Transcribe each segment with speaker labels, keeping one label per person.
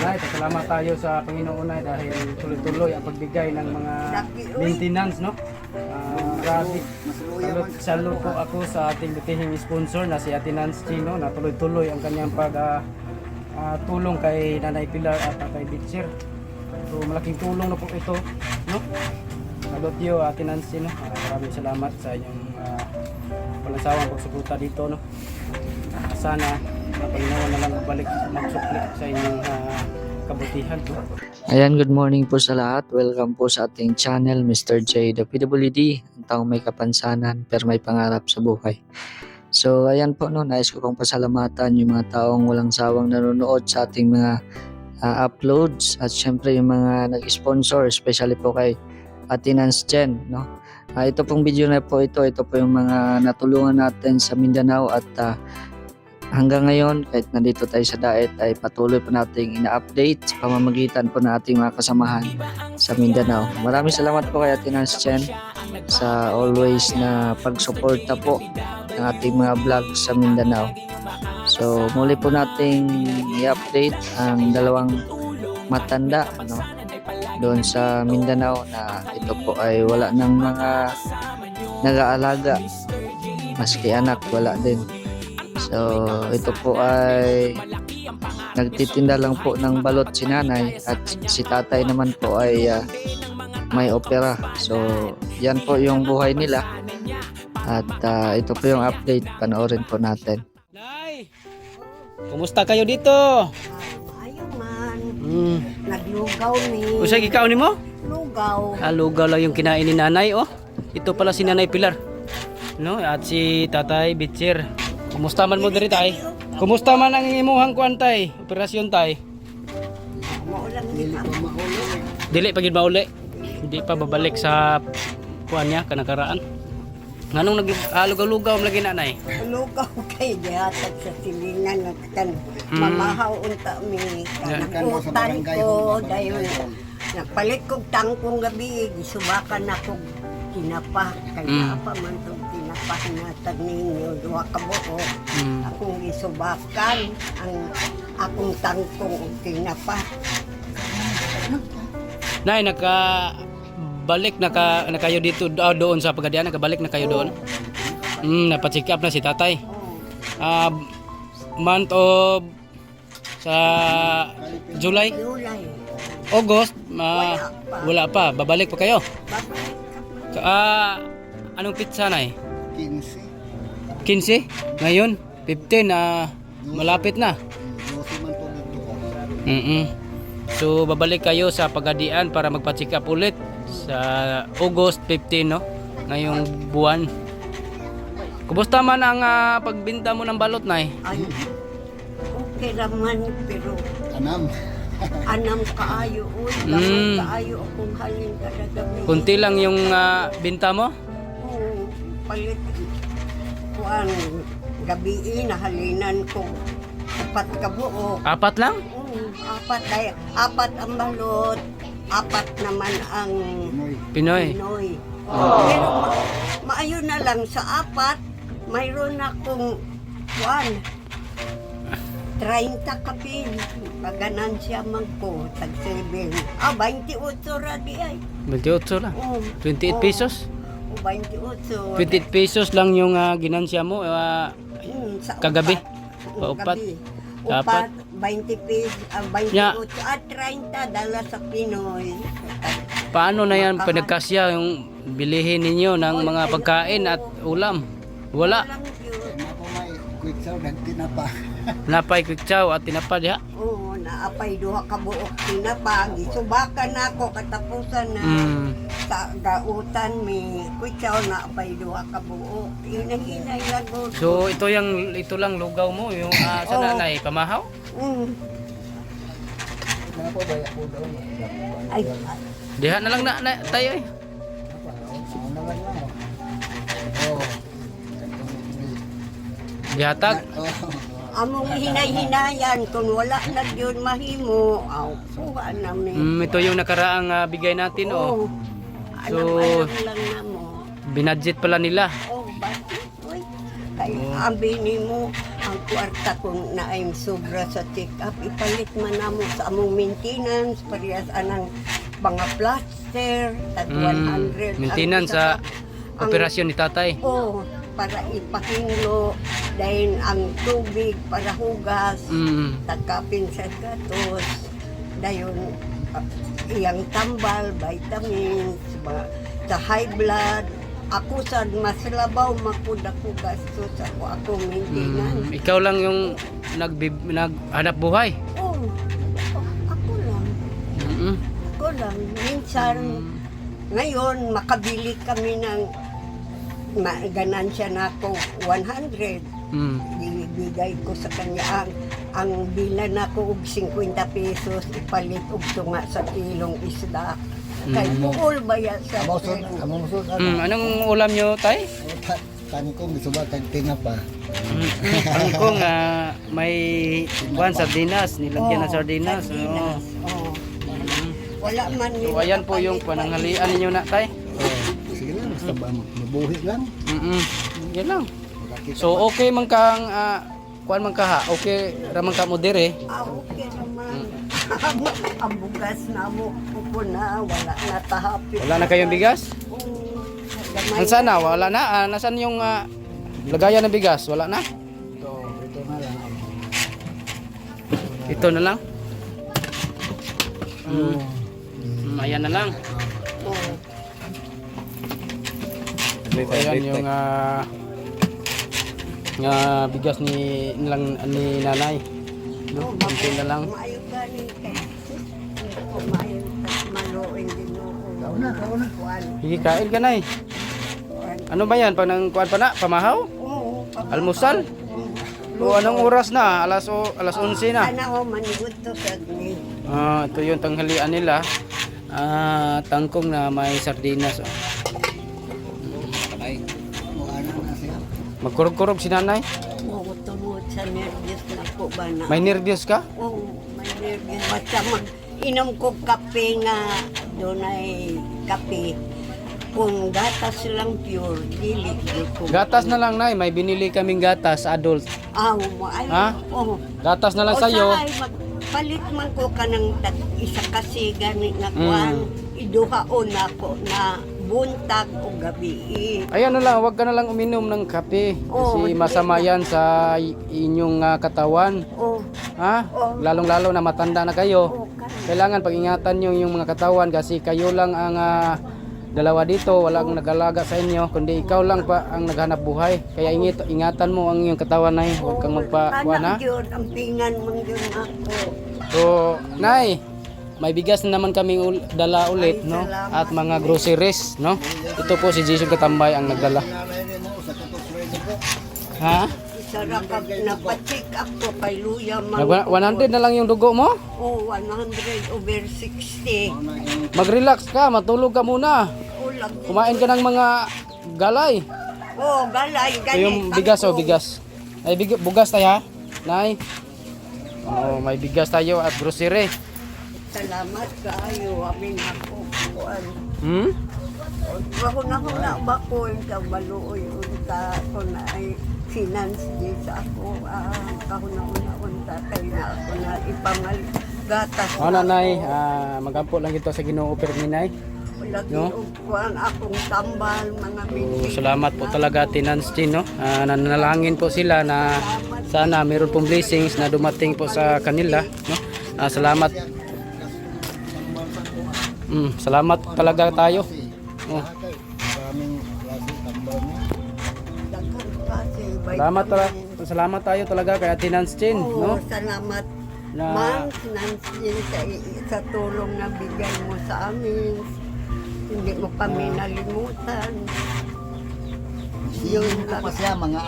Speaker 1: Nay, salamat tayo sa Panginoon Nay dahil tuloy-tuloy ang pagbigay ng mga maintenance, no? Ah, grabe. Salud, salud po ako sa ating butihing sponsor na si Ate Nance Chino na tuloy-tuloy ang kanyang pag ah, ah, tulong kay Nanay Pilar at kay Bitcher. So malaking tulong na po ito, no? Salud yo Ate Nance Chino. Ah, maraming salamat sa inyong uh, palasawang pagsuporta dito, no? Sana ang Panginoon na lang balik magsukli sa inyong ah, kabutihan po.
Speaker 2: Ayan, good morning po sa lahat. Welcome po sa ating channel, Mr. J, the PWD, ang taong may kapansanan pero may pangarap sa buhay. So, ayan po, no, nais ko pong pasalamatan yung mga taong walang sawang nanonood sa ating mga ah, uploads at syempre yung mga nag-sponsor, especially po kay Atinance Jen, no. Ah, ito pong video na po ito, ito po yung mga natulungan natin sa Mindanao at ah, hanggang ngayon, kahit nandito tayo sa Daet, ay patuloy po nating ina-update sa pamamagitan po ng ating mga kasamahan sa Mindanao. Maraming salamat po kay Ate Nance Chen sa always na pagsuporta po ng ating mga vlog sa Mindanao. So, muli po nating i-update ang dalawang matanda ano, doon sa Mindanao na ito po ay wala ng mga nag-aalaga. Maski anak, wala din. So, ito po ay nagtitinda lang po ng balot si nanay at si tatay naman po ay ah, may opera. So, yan po yung buhay nila. At ah, ito po yung update. Panoorin po natin.
Speaker 1: Nay! Kumusta kayo dito?
Speaker 3: Ayaw man.
Speaker 1: Hmm.
Speaker 3: Naglugaw ni.
Speaker 1: Usay ikaw ni mo?
Speaker 3: Lugaw.
Speaker 1: Ah, lugaw lang yung kinain ni nanay, oh. Ito pala si Nanay Pilar. No, at si Tatay Bitcher. Kumusta man mo diri tay? Kumusta man ang imuhang kuan tay? Operasyon tay? Dili pa gid mauli. Hindi pa babalik sa kuan niya kanakaraan. Nganong nag ah, ang lagi nanay?
Speaker 3: Lugaw kay dihatag sa silingan ng kan.
Speaker 1: Mm.
Speaker 3: Mamahaw unta mi. Nakutan ko dahil nagpalit kog tangkong gabi. Gisubakan ako kinapa. Kaya
Speaker 1: Mm.
Speaker 3: pa man na ninyo. Duha ka buo.
Speaker 1: Hmm.
Speaker 3: Akong gisubakan ang akong tangkong kinapa.
Speaker 1: Nay naka balik na ka na kayo dito ah, doon sa Pagadian nakabalik na kayo doon. Hmm, napacheck up na si Tatay. Ah, month of sa July. August, ma wala pa. Babalik pa kayo. Ah, anong pizza na eh?
Speaker 4: 15.
Speaker 1: 15? Ngayon? 15 na malapit na.
Speaker 4: 12 man po dito ko.
Speaker 1: mm So babalik kayo sa Pagadian para magpa-check up ulit sa August 15 no? Ngayong buwan. Kumusta man ang ah, pagbinta mo ng balot na eh?
Speaker 3: Ay, okay naman, pero
Speaker 4: Anam.
Speaker 3: anam kaayo, uy,
Speaker 1: Mm.
Speaker 3: mm. kaayo akong halin kada gabi.
Speaker 1: Kunti lang yung ah, binta mo?
Speaker 3: Oo, palit. Kuan, gabi nahalinan ko. Apat ka buo.
Speaker 1: Apat lang?
Speaker 3: Oo, apat ay apat ang balot, apat naman ang
Speaker 4: Noy.
Speaker 1: Pinoy.
Speaker 3: Pinoy. Pero ma- maayo na lang sa apat, mayroon akong kuan. 30 kapil. Paganansya man ko, tag 7. Ah, 28 ra di ay.
Speaker 1: 28 lang.
Speaker 3: Oh,
Speaker 1: 28 pesos?
Speaker 3: O 28.
Speaker 1: 28 pesos lang yung ah, ginansya mo. ah,
Speaker 3: Mm, sa
Speaker 1: Kagabi?
Speaker 3: upat.
Speaker 1: Paupat?
Speaker 3: Upat, 20 pesos, ah, 28
Speaker 1: Ya.
Speaker 3: at 30 dala sa Pinoy.
Speaker 1: paano na yan pinagkasya yung bilihin ninyo ng mga pagkain at ulam? Wala.
Speaker 4: Ako may quick saw nagtinapa.
Speaker 1: Napay quick chow at tinapa diha.
Speaker 3: Oo, naapay duha ka buok tinapag. Isubakan ako katapusan na
Speaker 1: Mm.
Speaker 3: sa gautan mi kwitsaw na apay duha ka buok. Hinahinay lang ko.
Speaker 1: So ito yung ito lang lugaw mo yung uh, sa
Speaker 3: Oo.
Speaker 1: nanay pamahaw.
Speaker 3: Mm. Ay,
Speaker 1: Diha na lang na, na tayo eh.
Speaker 4: Oh.
Speaker 1: Dihatag.
Speaker 4: Oh.
Speaker 3: Among hinay-hinayan kung wala na yun mahimo. Aw, kuha na mi.
Speaker 1: Mm, ito yung nakaraang ah, bigay natin oh.
Speaker 3: Oo.
Speaker 1: So-
Speaker 3: Alam-alam lang na mo.
Speaker 1: Binadget pala nila.
Speaker 3: Oh, bakit? Uy, kay ambi ni mo, ang kwarta kung naayong sobra sa check-up, ipalit man namo sa among maintenance, parehas anang mga plaster, tag
Speaker 1: Mm,
Speaker 3: 100.
Speaker 1: maintenance sa
Speaker 3: ang-
Speaker 1: operasyon ni tatay.
Speaker 3: Oo, para ipahinglo, dahil ang tubig para hugas,
Speaker 1: Mm.
Speaker 3: takapin sa gatos, dayon ah, iyang tambal, vitamins, ba, sa high blood, ako sa mas labaw makud ako gasto sa ako ako maintenance.
Speaker 1: Mm. Ikaw lang yung nagbib naghanap buhay.
Speaker 3: Oh, ako lang,
Speaker 1: Mm.
Speaker 3: ako lang. Minsan, ngayon, makabili kami ng ganansya na ako 100.
Speaker 1: Mm.
Speaker 3: Ibigay ko sa kanya ang ang bilan ako og 50 pesos ipalit og tunga sa kilong isda. Kay
Speaker 1: Mm.
Speaker 3: buol ba yan sa
Speaker 4: Amo sud,
Speaker 3: pero-
Speaker 4: amo sud
Speaker 1: Mm.
Speaker 4: ano.
Speaker 1: Anong ulam nyo, tay?
Speaker 4: Tani ko gisuba kag tinapa.
Speaker 1: Mm. Ang kong ah, may buwan sardinas, nilagyan ng
Speaker 3: Oo,
Speaker 1: sardinas. Oo.
Speaker 3: sardinas, oo. Wala man
Speaker 1: So ayan po yung pananghalian ninyo na, tay.
Speaker 4: Oh, sige lang basta ba mabuhi lang.
Speaker 1: Mm. Yan lang. So okay man kang ah, kuan man ka ha. Okay ra man ka mo dire.
Speaker 3: Ah, okay naman.
Speaker 1: Mm.
Speaker 3: ang bugas na mo, upo na, wala na tahapit.
Speaker 1: Wala na kayong bigas?
Speaker 3: Oo, gamay
Speaker 1: Ang sana wala na. Ah, nasan yung ah, lagayan ng bigas? Wala na.
Speaker 4: ito, ito na lang.
Speaker 1: Ito na lang.
Speaker 4: Oh.
Speaker 1: Mm, ayan na lang.
Speaker 3: Oo.
Speaker 1: Ayan yung ah, nga bigas ni nilang ni nanay. No, konti na lang. Sige, kain ka na eh. Ano ba yan? Pag nang kuan pa na? Pamahaw?
Speaker 3: Oo.
Speaker 1: Almusal? O anong oras na? Alas o alas 11 na.
Speaker 3: Ana ko manigod to sa ni.
Speaker 1: Ah, ito yung tanghalian nila. Ah, tangkong na may sardinas. Oh. Magkurog-kurog si nanay.
Speaker 3: Oo, tungod sa nervyos na po ba na.
Speaker 1: May nervyos ka?
Speaker 3: Oo, may nervyos. Basta mag inom ko kape nga doon ay kape. Kung gatas lang pure, dili di ko.
Speaker 1: Gatas na lang nay, may binili kaming gatas adult.
Speaker 3: Ah, ay.
Speaker 1: Ha?
Speaker 3: Oo.
Speaker 1: Gatas na lang
Speaker 3: O,
Speaker 1: sa iyo.
Speaker 3: sahay, magpalit man ko ka ng tag isa kasi gani nga
Speaker 1: Mm.
Speaker 3: kuan. Iduhaon ako na buntag o gabi.
Speaker 1: Ayan na lang, wag ka na lang uminom ng kape
Speaker 3: Oo,
Speaker 1: kasi
Speaker 3: hindi
Speaker 1: masama yan sa inyong ah, katawan.
Speaker 3: Oh,
Speaker 1: Ha?
Speaker 3: Oo.
Speaker 1: Lalong-lalo na matanda na kayo.
Speaker 3: oh, kan.
Speaker 1: Kailangan pag-ingatan nyo yung mga katawan kasi kayo lang ang ah, dalawa dito, walang nag-alaga sa inyo, kundi ikaw lang pa ang naghanap buhay. Kaya ingit, ingatan mo ang iyong katawan na huwag kang magpakuha na.
Speaker 3: Anak yun, ang pingan man yun ako.
Speaker 1: So, Nay, may bigas na naman kaming ul- dala ulit, no? At mga groceries, no? Ito po si Jesus Katambay ang nagdala. Ha?
Speaker 3: Sarap ka, napacheck up ko kay Luya man.
Speaker 1: Nag- 100 na lang yung dugo mo?
Speaker 3: Oh, 100 over 60.
Speaker 4: Ano yung
Speaker 1: Mag-relax ka, matulog ka muna.
Speaker 3: Oh, lagi.
Speaker 1: Kumain ka ng mga galay.
Speaker 3: Oh, galay,
Speaker 1: Ito
Speaker 3: galay.
Speaker 1: yung bigas, oh, bigas. Ay, big, bugas tayo, ha? Nay. Oh, may bigas tayo at grocery.
Speaker 3: Salamat kayo, amin ako. Kuan.
Speaker 1: Hmm?
Speaker 3: Ako na ko na ba ko yung kabaluoy unta ko na ay finance di sa ako. Ah, ako na una unta kay na ako na ipamal gatas.
Speaker 1: Oh, nanay, ah, magampo lang ito sa Ginoo Perminay.
Speaker 3: Lagi
Speaker 1: no?
Speaker 3: kuan akong tambal mga
Speaker 1: So,
Speaker 3: minti.
Speaker 1: salamat po talaga Tinans Chin, no? Ah, nanalangin po sila na sana meron pong blessings na dumating po sa kanila, no? Ah, salamat. Mm, salamat talaga tayo. Oh, salamat talaga. Salamat tayo talaga kay Tinans Chin,
Speaker 3: Oo,
Speaker 1: no?
Speaker 3: salamat
Speaker 1: Na-
Speaker 3: ma'am, Nancy, sa, sa tulong na bigay mo sa amin. Hindi mo kami nalimutan.
Speaker 4: Ko pa siya mga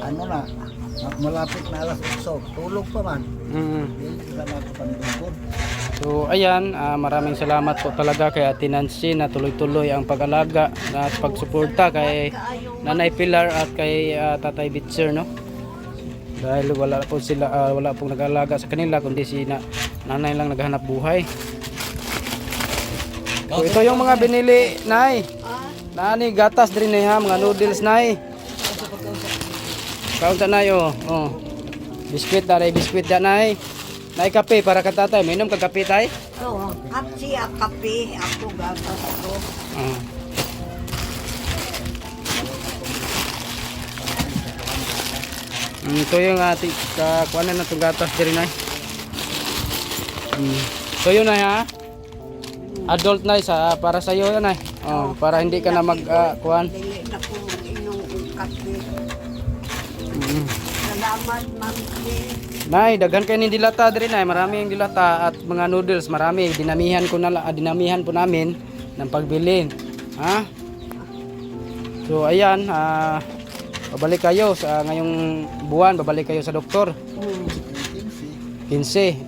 Speaker 4: ano na malapit na alas 8. Tulog pa man.
Speaker 1: Mm. So ayan, ah, maraming salamat po talaga kay Ate Nancy na tuloy-tuloy ang pag-alaga at pagsuporta kay Nanay Pilar at kay ah, Tatay Bitzer no. Dahil wala po sila ah, wala pong nag-alaga sa kanila kundi si na, nanay lang naghahanap buhay. So, ito yung mga binili, Nay. Nani gatas din eh, ha, mga noodles nay. Kaunta na yo. Oh. Biskwit na biskwit da nay. Nay kape para ka tatay. Minom ka kape tay?
Speaker 3: Oo, at siya kape, ako gagasto.
Speaker 1: Ah. Mm, ito yung ati ka kuan na itong gatas diri nay. Mm. So yun na ha. Adult na sa para sa iyo yan ay. Oh, para hindi ka na mag ah, kuan.
Speaker 3: Na po inom ang kape.
Speaker 1: Mm.
Speaker 3: Salamat, Ma'am Lee.
Speaker 1: Nay, daghan kayo ng dilata diri nay, marami yung dilata at mga noodles, marami. Dinamihan ko na ah, dinamihan po namin ng pagbili. Ha? So ayan, ah babalik kayo sa ngayong buwan, babalik kayo sa doktor.
Speaker 3: Hmm.
Speaker 1: 15.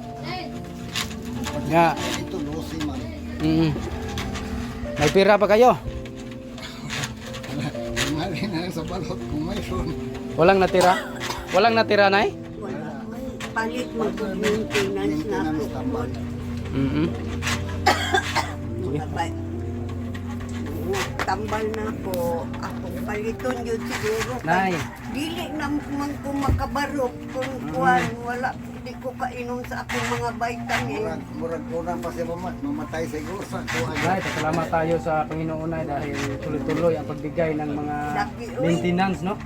Speaker 1: Nga,
Speaker 4: Ito, losi man.
Speaker 1: mm. May pira pa kayo?
Speaker 4: Mali na sa balot kung may son.
Speaker 1: Walang natira? Walang natira, nay?
Speaker 3: Wala. Palit mo po maintenance na ako.
Speaker 1: Mm
Speaker 3: ba- Tambal na po. Akong paliton yun siguro.
Speaker 1: Nay.
Speaker 3: Dili na man ko makabarok kung kuwan. Wala. Hindi ko kainom sa akong mga vitamin.
Speaker 4: Murag, murag unang pa siya mamat, mamatay siguro sa kuha.
Speaker 1: Nay, pasalamat tayo sa Panginoon ay dahil tuloy-tuloy ang pagbigay ng mga
Speaker 3: uy.
Speaker 1: maintenance, no?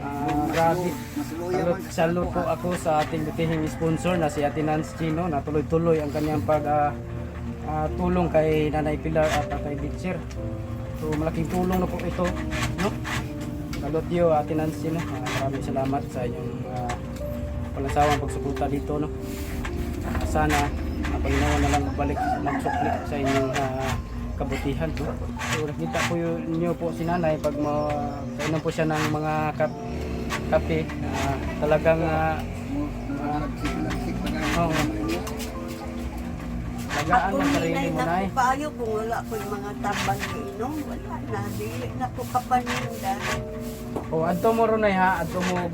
Speaker 1: Ah, grabe.
Speaker 4: Man.
Speaker 1: salute po ako sa ating butihing sponsor na si Ate Nance Chino na tuloy-tuloy ang kanyang pag ah, ah, tulong kay Nanay Pilar at Tatay Bitcher. So malaking tulong na po ito, no? Salute you Ate Nance Chino. Ah, maraming salamat sa inyong uh, palansawang pagsuporta dito, no? Ah, sana ang Panginoon na lang magbalik magsukli sa inyong ah, kabutihan no? So nakita po yun, niyo po si nanay pag ma kainom po siya ng mga kap kape ah, talagang ah,
Speaker 4: pa na.
Speaker 1: oh, lagaan
Speaker 3: Ako
Speaker 1: ng sarili mo
Speaker 3: na
Speaker 1: nay.
Speaker 3: payo kung wala ko yung mga tambal inom. Wala na. Dili na ko kapanindan.
Speaker 1: O adto mo ron nay ha, adto mo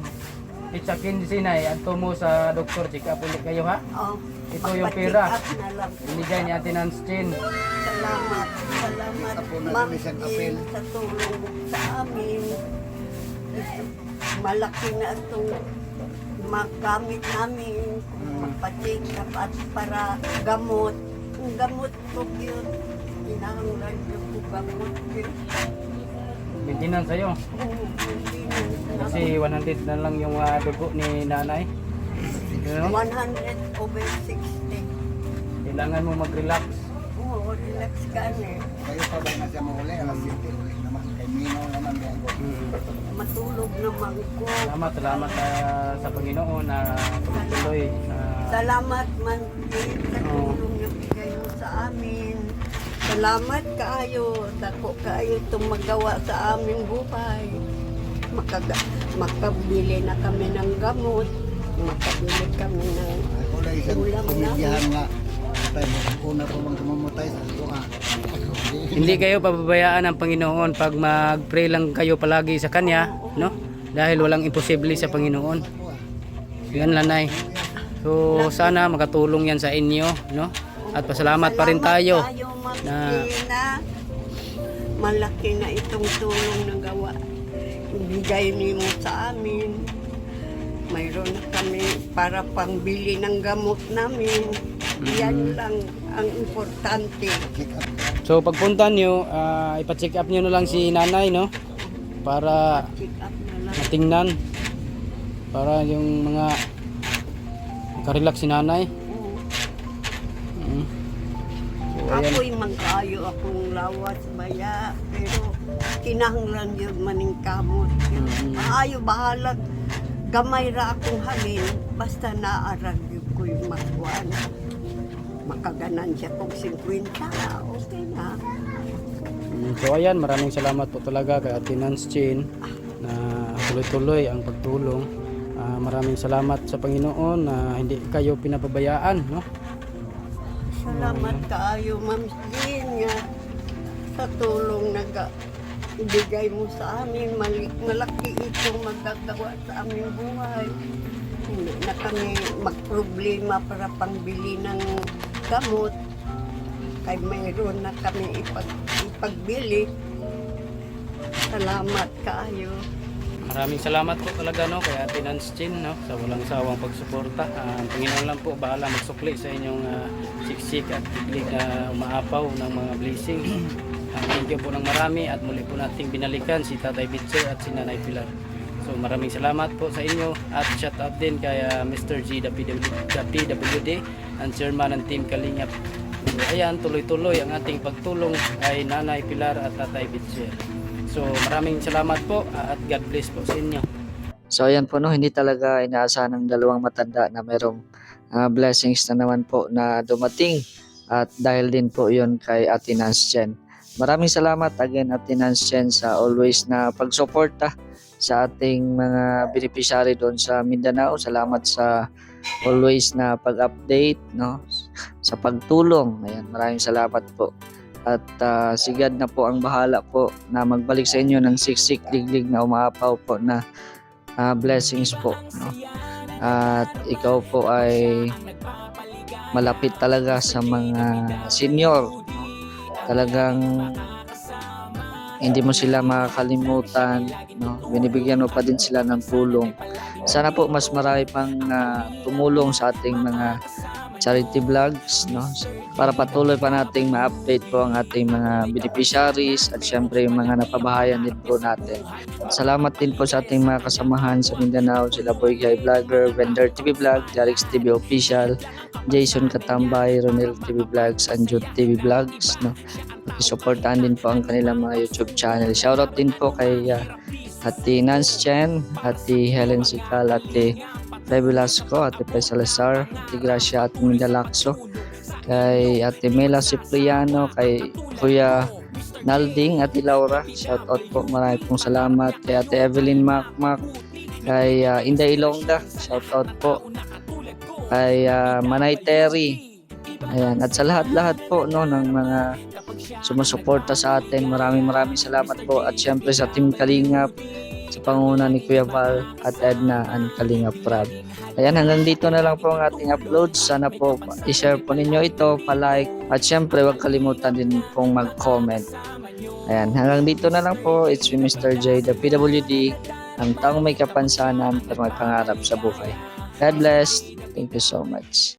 Speaker 1: itsakin si nay, adto mo sa doktor check up ulit kayo ha.
Speaker 3: Oh,
Speaker 1: Ito yung pera.
Speaker 3: up na lang.
Speaker 1: Binigay ni Ate Nance Chin.
Speaker 3: Salamat. Salamat.
Speaker 4: Apo na
Speaker 3: Ma'am Jean,
Speaker 4: apel.
Speaker 3: sa tulong mo sa amin. Malaki na itong magamit namin. Magpa-check up at para gamot. Ang gamot ko yun. Kinahanglan yung ko gamot yun.
Speaker 1: Maintenance sa'yo.
Speaker 3: Na-
Speaker 1: Kasi 100 na lang yung ah, dugo ni nanay. You know?
Speaker 3: 100 over 60.
Speaker 1: Kailangan mo mag-relax.
Speaker 3: Oo, relax ka na eh.
Speaker 4: Kayo pa ba na siya mahuli? Alas 7 ulit naman. Kay Mino naman di ako.
Speaker 1: Mm.
Speaker 3: Matulog naman ko.
Speaker 1: Salamat, salamat ah, sa Panginoon na tuloy-tuloy. ah,
Speaker 3: Salamat man din sa
Speaker 1: Oo.
Speaker 3: tulong na bigay mo sa amin. Salamat kaayo. Dako kaayo itong magawa sa aming buhay. Makaga makabili na kami ng gamot. Makabili kami ng
Speaker 4: Ako na isang
Speaker 3: Ulam
Speaker 4: komedyahan nga. Tay, una pa bang kamamatay sa kuha.
Speaker 1: hindi kayo pababayaan ng Panginoon pag mag-pray lang kayo palagi sa Kanya, no? Dahil walang imposible sa Panginoon. Yan lanay. So sana makatulong yan sa inyo, no? At pasalamat pa rin tayo. Na-.
Speaker 3: Malaki na itong tulong na gawa. Ibigay niyo mo sa amin. Mayroon kami para pangbili ng gamot namin. Yan lang ang importante.
Speaker 1: So pagpunta nyo, ah, ipa-check up nyo na lang si nanay, no? Para matingnan. Para yung mga karelax si nanay.
Speaker 3: Akong lawas baya. Pero kinahanglan yun maning kamot.
Speaker 1: Mm.
Speaker 3: Maayo bahalag. Gamay ra akong halin. Basta naarag yun ko yung magkuhan. Makaganan siya kong 50. Okay na.
Speaker 1: Mm, So ayan, maraming salamat po talaga kay Ate Nance Chin na tuloy-tuloy ang pagtulong. Ah, maraming salamat sa Panginoon na hindi kayo pinapabayaan, no?
Speaker 3: Salamat kaayo, Ma'am Jean, nga sa tulong na ga- ibigay mo sa amin. Mali- malaki itong magagawa sa aming buhay. Hindi na kami magproblema para pangbili ng gamot. Kay mayroon na kami ipag, ipagbili. Salamat kaayo.
Speaker 1: Maraming salamat po talaga no kay Ate Nance Chin no sa walang sawang pagsuporta. Ah, ang Panginoon lang po bahala magsukli sa inyong ah, siksik at tiglig na umaapaw ng mga blessings. Ah, thank you po ng marami at muli po nating binalikan si Tatay Bitse at si Nanay Pilar. So maraming salamat po sa inyo at shout out din kay ah, Mr. G PWD ang chairman ng Team Kalingap. So, ayan, tuloy-tuloy ang ating pagtulong kay Nanay Pilar at Tatay Bitse. So maraming salamat po ah, at God bless po sa inyo.
Speaker 2: So ayan po no, hindi talaga inaasahan ng dalawang matanda na mayroong ah, blessings na naman po na dumating at dahil din po yon kay Ate Nance Chen. Maraming salamat again Ate Nance Chen sa always na pagsuporta sa ating mga beneficiary doon sa Mindanao. Salamat sa always na pag-update no sa pagtulong. Ayan, maraming salamat po. At ah, si God na po ang bahala po na magbalik sa inyo ng siksik liglig na umaapaw po na ah, blessings po. No? At ikaw po ay malapit talaga sa mga senior. No? Talagang hindi mo sila makakalimutan. No? Binibigyan mo pa din sila ng tulong. Sana po mas marami pang ah, tumulong sa ating mga charity vlogs no para patuloy pa nating ma-update po ang ating mga beneficiaries at syempre yung mga napabahayan din po natin. Salamat din po sa ating mga kasamahan sa Mindanao, sila Boy Guy Vlogger, Vendor TV Vlog, Jarix TV Official, Jason Katambay, Ronel TV Vlogs, and Jude TV Vlogs. No? Pakisuportahan din po ang kanilang mga YouTube channel. Shoutout din po kay uh, Ate Nance Chen, Ate Helen Sikal, Ate Fay Velasco, Ate Pay Salazar, Ate Gracia, Ate Mindalakso, kay Ate Mela Cipriano, kay Kuya Nalding, Ate Laura, shout out po, marami pong salamat, kay Ate Evelyn Macmac, kay uh, Inday Ilongga, shout out po, kay uh, Manay Terry, ayan, at sa lahat-lahat po no, ng mga sumusuporta sa atin, maraming maraming salamat po, at syempre sa Team Kalingap, sa panguna ni Kuya Val at Edna and Kalingap Prab. Ayan, hanggang dito na lang po ang ating upload. Sana po i-share po ninyo ito, pa-like, at syempre huwag kalimutan din pong mag-comment. Ayan, hanggang dito na lang po. It's me, Mr. J, the PWD, ang taong may kapansanan at may pangarap sa buhay. God bless. Thank you so much.